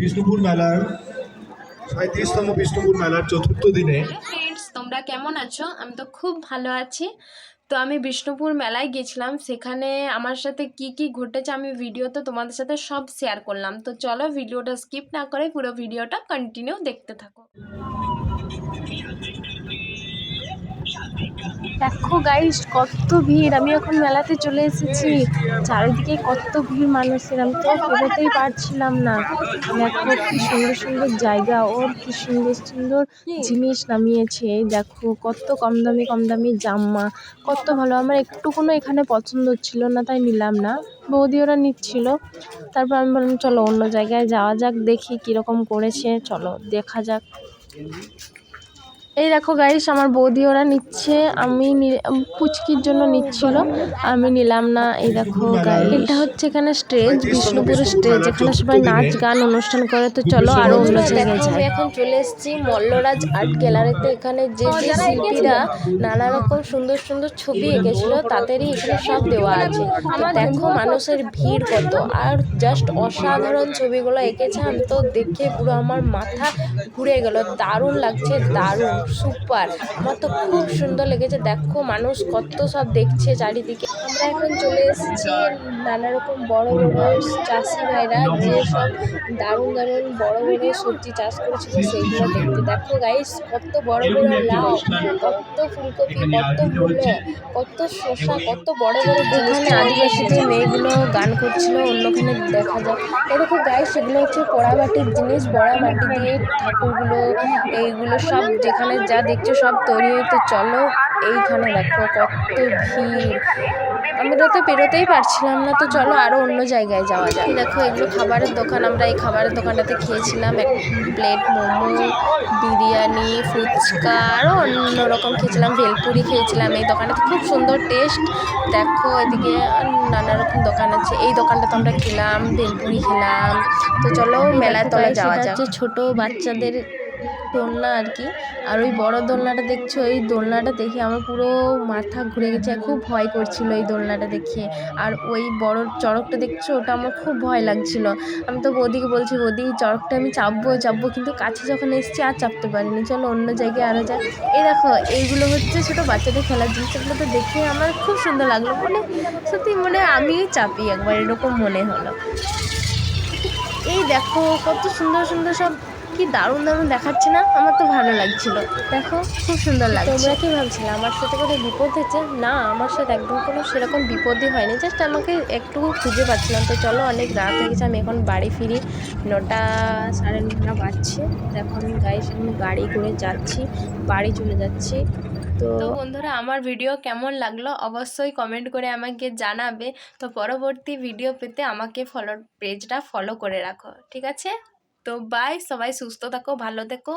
বিষ্ণুপুর মেলার সাঁত্রিশতম বিষ্ণুপুর মেলার চতুর্থ দিনে। ফ্রেন্ডস তোমরা কেমন আছো? আমি তো খুব ভালো আছি। তো আমি বিষ্ণুপুর মেলায় গেছিলাম। সেখানে আমার সাথে কি কি ঘটেছে আমি ভিডিও তো তোমাদের সাথে সব শেয়ার করলাম। তো চলো ভিডিওটা স্কিপ না করে পুরো ভিডিওটা কন্টিনিউ দেখতে থাকো। দেখো গাইস কত ভিড়। আমি এখন মেলাতে চলে এসেছি। চারিদিকে কত ভিড় মানুষের। আমি তো বেরোতেই পারছিলাম না। দেখো কি সুন্দর সুন্দর জায়গা। ওর কি সুন্দর সুন্দর জিনিস নামিয়েছে। দেখো, কত কম দামি কম দামি জামা। কত ভালো। আমার একটু কোনো এখানে পছন্দ হচ্ছিল না, তাই নিলাম না। বৌদি ওরা নিচ্ছিল। তারপর আমি বললাম, চলো অন্য জায়গায় যাওয়া যাক, দেখি কীরকম করেছে। চলো, দেখা যাক। এই দেখো গাইস আমার বৌদি ওরা নিচ্ছে আমি নি- পুচকির জন্য নিচ্ছিল আমি নিলাম না এই দেখো গাইস এটা হচ্ছে এখানে স্টেজ বিষ্ণুপুরের স্টেজ এখানে সবাই নাচ গান অনুষ্ঠান করে তো চলো আরও অন্য জায়গায় যাই। এখন চলে এসেছি মল্লরাজ আর্ট গ্যালারিতে এখানে যে যে শিল্পীরা নানা রকম সুন্দর সুন্দর ছবি এঁকেছিল তাদেরই এখানে সব দেওয়া আছে। দেখো মানুষের ভিড় কত আর জাস্ট অসাধারণ ছবিগুলো এঁকেছে আমি তো দেখে পুরো আমার মাথা ঘুরে গেল দারুণ লাগছে দারুণ। সুপার। আমার তো খুব সুন্দর লেগেছে। দেখো মানুষ কত সব দেখছে চারিদিকে। আমরা এখন চলে এসেছি নানা রকম বড় বড় চাষি ভাইরা যে সব দারুণ দারুণ বড় বড় সবজি চাষ করেছিল সেইগুলো দেখতে। দেখো গাইস কত বড় বড় লাউ, কত ফুলকপি, কত মূলো, কত শসা, কত বড় বড় যেখানে আদিবাসীদের মেয়েগুলো গান করছিল, অন্যখানে দেখা যায়। এরকম গাইস সেগুলো হচ্ছে পোড়াবাটির জিনিস। বড়াবাটি দিয়ে ঠাকুরগুলো, এইগুলো সব যেখানে যা দেখছ সব তৈরি হইতে চলো, এইখানে দেখো কত ভিড়। আমরা তো বেরোতেই পারছিলাম না, তো চলো আরও অন্য জায়গায় যাওয়া যায় দেখো এগুলো খাবারের দোকান, আমরা এই খাবারের দোকানটাতে খেয়েছিলাম, এক প্লেট মোমো, বিরিয়ানি, ফুচকা আরও অন্য রকম খেয়েছিলাম, ভেলপুরি খেয়েছিলাম। এই দোকানটাতে খুব সুন্দর টেস্ট দেখো এদিকে নানা রকম দোকান আছে। এই দোকানটাতে আমরা খেলাম, ভেলপুরি খেলাম। তো চলো মেলায় তলায় যাওয়া যাক। ছোট বাচ্চাদের দোলনা আর কি। আর ওই বড় দোলনাটা দেখছ, এই দোলনাটা দেখে আমার পুরো মাথা ঘুরে গেছে। খুব ভয় করছিল এই দোলনাটা দেখে। আর ওই বড় চড়কটা দেখছ, ওটা আমার খুব ভয় লাগছিল। আমি তো বৌদিকে বলছি, বৌদি চড়কটা আমি চাপবো চাপবো। কিন্তু কাছে যখন এসেছি আর চাপতে পারিনি। চলো অন্য জায়গায় আরও যাই। এই দেখো, এইগুলো হচ্ছে ছোটো বাচ্চাদের খেলার জিনিস। এগুলো তো দেখে আমার খুব সুন্দর লাগল। মানে সত্যি মনে আমিই চাপি একবার, এরকম মনে হলো। এই দেখো, কত সুন্দর সুন্দর সব কি দারুণ দারুণ দেখাচ্ছে না? আমার তো ভালো লাগছিল। দেখো খুব সুন্দর লাগছে। তোমরা কি ভাবছিলে? আমার সাথে কোনো বিপদ হয়েছে? না আমার সাথে একদম কোনো সেরকম বিপদই হয়নি। জাস্ট আমাকে একটু খুঁজে পাচ্ছিলাম। তো চলো অনেক রাত হয়ে গেছে আমি এখন বাড়ি ফিরি। নটা সাড়ে নটা বাজছে। দেখো আমি গাড়ি সামনে গাড়ি করে যাচ্ছি বাড়ি চলে যাচ্ছি। তো বন্ধুরা আমার ভিডিও কেমন লাগল অবশ্যই কমেন্ট করে আমাকে জানাবে। তো পরবর্তী ভিডিও পেতে আমাকে ফলো পেজটা ফলো করে রাখো। ঠিক আছে? তো বাই সবাই সুস্থ থাকো ভালো থেকো